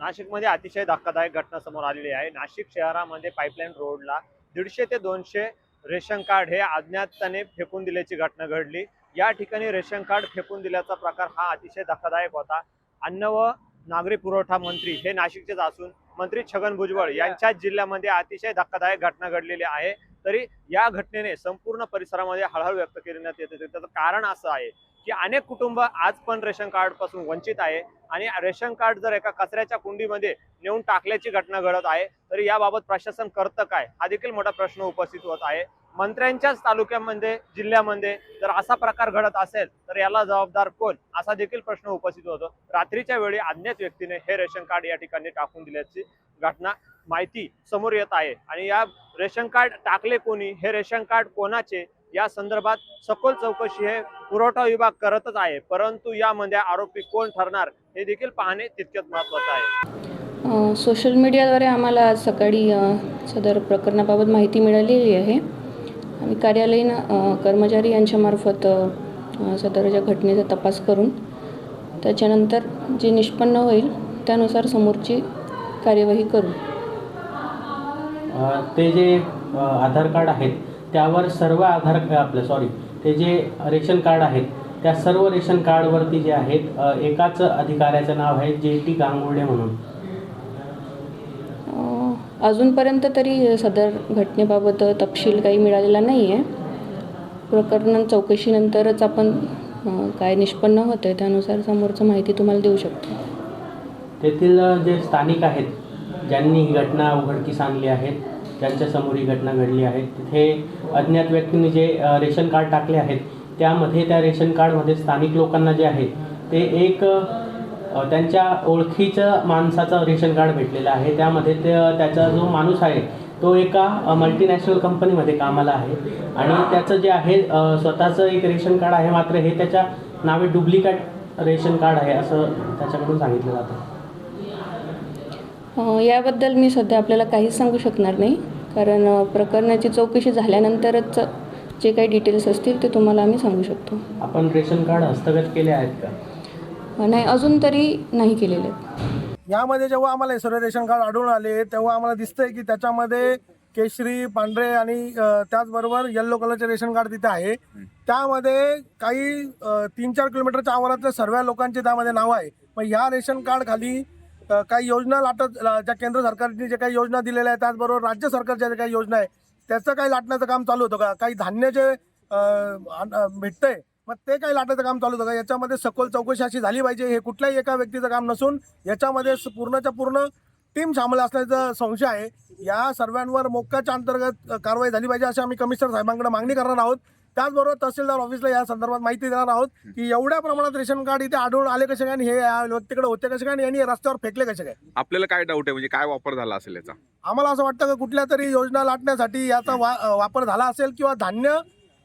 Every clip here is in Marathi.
नाशिकमध्ये अतिशय धक्कादायक घटना समोर आलेली आहे. नाशिक शहरामध्ये पाईपलाईन रोडला दीडशे ते दोनशे रेशन कार्ड हे अज्ञातपणे फेकून दिल्याची घटना घडली. या ठिकाणी रेशन कार्ड फेकून दिल्याचा प्रकार हा अतिशय धक्कादायक होता. अन्न व नागरी पुरवठा मंत्री हे नाशिकचेच असून मंत्री छगन भुजबळ यांच्याच जिल्ह्यामध्ये अतिशय धक्कादायक घटना घडलेली आहे. तरी या घटनेने संपूर्ण परिसरामध्ये हळहळ व्यक्त करण्यात येते त्याचं कारण असं आहे की अनेक कुटुंब आज पण रेशन कार्डपासून वंचित आहे. आणि रेशन कार्ड जर एका कचऱ्याच्या कुंडीमध्ये नेऊन टाकल्याची घटना घडत आहे तर याबाबत प्रशासन करतं काय? हा देखील मोठा प्रश्न उपस्थित होत आहे. मंत्र्यांच्याच तालुक्यामध्ये जिल्ह्यामध्ये जर असा प्रकार घडत असेल तर याला जबाबदार कोण? असा देखील प्रश्न उपस्थित होतो. रात्रीच्या वेळी अज्ञात व्यक्तीने हे रेशन कार्ड या ठिकाणी टाकून दिल्याची घटना माहिती समोर येत आहे. आणि या रेशन कार्ड टाकले कोणी? हे रेशन कार्ड कोणाचे? या संदर्भात सखोल चौकशी हे पुरवठा विभाग करतच आहे. परंतु यामध्ये आरोपी कोण ठरणार हे देखील पाहणे तितकेच महत्वाचं आहे. सोशल मीडियाद्वारे आम्हाला आज सकाळी सदर प्रकरणाबाबत माहिती मिळालेली आहे. आम्ही कार्यालयीन कर्मचारी यांच्यामार्फत सदरच्या घटनेचा तपास करून त्याच्यानंतर जे निष्पन्न होईल त्यानुसार समोरची कार्यवाही करू. ते जे आधार कार्ड आहेत त्यावर सर्व आधार आपलं सॉरी ते जे रेशन कार्ड आहेत त्या सर्व रेशन कार्डवरती जे आहेत एकाच अधिकाऱ्याचं नाव आहे जे टी गांगुर्डे म्हणून. अजूनपर्यंत तरी सदर घटनेबाबत तपशील काही मिळालेला नाही आहे प्रकरण चौकशीनंतरच आपण काय निष्पन्न होतं आहे त्यानुसार समोरचं माहिती तुम्हाला देऊ शकतो. तेथील जे स्थानिक आहेत ज्यांनी ही घटना उघडकीस आणली आहेत ज्यांच्यासमोर ही घटना घडली आहे. तिथे अज्ञात व्यक्तींनी जे रेशन कार्ड टाकले आहेत त्यामध्ये त्या रेशन कार्डमध्ये स्थानिक लोकांना जे आहे ते एक त्यांच्या ओळखीचं माणसाचं रेशन कार्ड भेटलेलं आहे. त्यामध्ये ते त्याचा जो माणूस आहे तो एका मल्टीनॅशनल कंपनीमध्ये कामाला आहे. आणि त्याचं जे आहे स्वतःचं एक रेशन कार्ड आहे मात्र हे त्याच्या नावे डुप्लिकेट रेशन कार्ड आहे असं त्याच्याकडून सांगितलं जातं. याबद्दल मी सध्या आपल्याला काहीच सांगू शकणार नाही. कारण प्रकरणाची चौकशी झाल्यानंतरच जे काही डिटेल्स असतील ते तुम्हाला आम्ही सांगू शकतो. आपण रेशन कार्ड हस्तगत केले आहेत का? नाही अजून तरी नाही केलेले. आहेत यामध्ये जेव्हा आम्हाला हे सर्व रेशन कार्ड आढळून आले तेव्हा आम्हाला दिसतंय की त्याच्यामध्ये केशरी पांढरे आणि त्याचबरोबर येल्लो कलरचे रेशन कार्ड तिथे आहे. त्यामध्ये काही तीन चार किलोमीटरच्या आवारातल्या सर्व लोकांचे त्यामध्ये नाव आहे. मग ह्या रेशन कार्ड खाली काही योजना लाटत ज्या केंद्र सरकारने जे काही योजना दिलेल्या आहेत त्याचबरोबर राज्य सरकारच्या ज्या काही योजना आहे त्याचं काही लाटण्याचं काम चालू होतं का? काही धान्य जे भेटतंय मग ते काही लाटायचं काम चालू होतं का? याच्यामध्ये सखोल चौकशी अशी झाली पाहिजे हे कुठल्याही एका व्यक्तीचं काम नसून याच्यामध्ये स- पूर्णच्या पूर्ण टीम सामील असल्याचा संशय आहे. या सर्वांवर मोक्काच्या अंतर्गत कारवाई झाली पाहिजे अशी आम्ही कमिशनर साहेबांकडे मागणी करणार आहोत. त्याचबरोबर तहसीलदार ऑफिसला या संदर्भात माहिती देणार आहोत की एवढ्या प्रमाणात रेशन कार्ड इथे आढळून आले कसे काय आणि हे या व्यक्तीकडे होते कसे काय आणि यांनी रस्त्यावर फेकले कसे काय? आपल्याला काय डाऊट आहे? म्हणजे काय वापर झाला असेल याचा? आम्हाला असं वाटतं की कुठल्या तरी योजना लाटण्यासाठी याचा वा वापर झाला असेल किंवा धान्य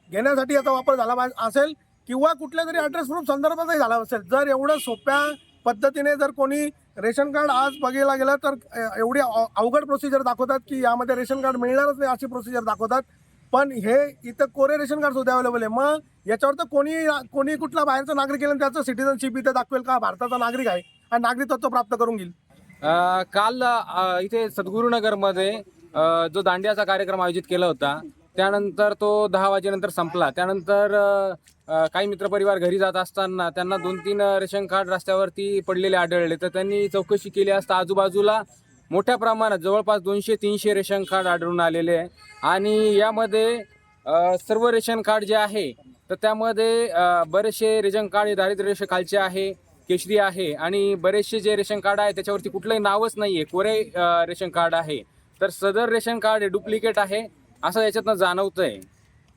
घेण्यासाठी याचा वापर झाला असेल किंवा कुठल्या तरी ॲड्रेस प्रूफ संदर्भातही झाला असेल. जर एवढं सोप्या पद्धतीने जर कोणी रेशन कार्ड आज बघायला गेलं तर एवढी अवघड प्रोसिजर दाखवतात की यामध्ये रेशन कार्ड मिळणारच नाही अशी प्रोसिजर दाखवतात. पण हे इथं कोरे रेशन कार्ड सुद्धा अवेलेबल आहे. मग याच्यावर तर कोणी कोणी कुठला बाहेरचा नागरिक येईल आणि त्याचं सिटिझनशिप इथं दाखवेल का? भारताचा नागरिक आहे आणि नागरिकत्व प्राप्त करून घेईल. काल अ, इथे सद्गुरुनगरमध्ये अ, जो दांडियाचा कार्यक्रम आयोजित केला होता त्यानंतर तो दहा वाजेनंतर संपला. त्यानंतर अ, अ, काही मित्रपरिवार घरी जात असताना त्यांना दोन तीन रेशन कार्ड रस्त्यावरती पडलेले आढळले. तर त्यांनी चौकशी केली असता आजूबाजूला मोठ्या प्रमाणात जवळपास दोनशे तीनशे रेशन कार्ड आढळून आलेले आहे. आणि यामध्ये सर्व रेशन कार्ड जे आहे तर त्यामध्ये बरेचसे रेशन कार्ड हे दारिद्र्य रेषेखालचे आहे केशरी आहे आणि बरेचसे जे रेशन कार्ड आहे त्याच्यावरती कुठलंही नावच नाही आहे कोरे रेशन कार्ड आहे. तर सदर रेशन कार्ड हे डुप्लिकेट आहे असं याच्यातनं आहे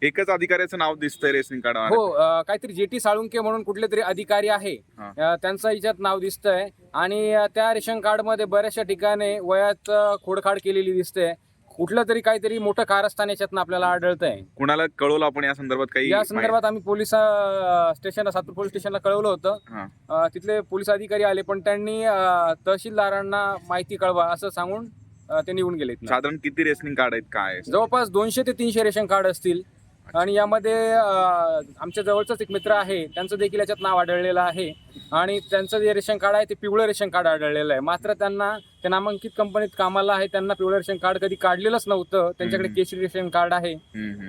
एकच अधिकाऱ्याचं नाव दिसतंय रेशन कार्ड हो अ, काहीतरी जे टी साळुंके म्हणून कुठले तरी अधिकारी आहे. हा. अ, त्यांचं याच्यात नाव दिसतंय. आणि अ, त्या रेशन कार्डमध्ये बऱ्याचशा ठिकाणी वयात अ, खोडखाड केलेली दिसते. कुठलं तरी काहीतरी मोठं कारस्थान याच्यातनं आपल्याला आढळतंय. कुणाला कळवलं आपण या संदर्भात काही या संदर्भात आम्ही पोलीस अ, स्टेशनला सातूर पोलीस स्टेशनला कळवलं होतं. हा. अ, तिथले पोलीस अधिकारी आले पण त्यांनी अ, तहसीलदारांना माहिती कळवा असं सांगून अ, ते निघून गेले. साधारण किती रेशनिंग कार्ड आहेत काय जवळपास दोनशे ते तीनशे रेशन कार्ड असतील. आणि यामध्ये अं, आमच्या जवळचंच एक मित्र आहे त्यांचं देखील याच्यात नाव आढळलेलं आहे. आणि त्यांचं जे रेशन कार्ड आहे ते पिवळं रेशन कार्ड आढळलेलं आहे. मात्र त्यांना ते नामांकित कंपनीत कामाला आहे त्यांना पिवळं रेशन कार्ड कधी काढलेलंच नव्हतं. त्यांच्याकडे. केशरी रेशन कार्ड आहे.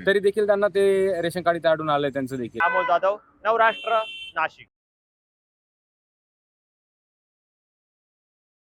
तरी देखील त्यांना ते रेशन कार्ड इथे आढळून आलंय त्यांचं देखील. जाधव नवराष्ट्र नाशिक.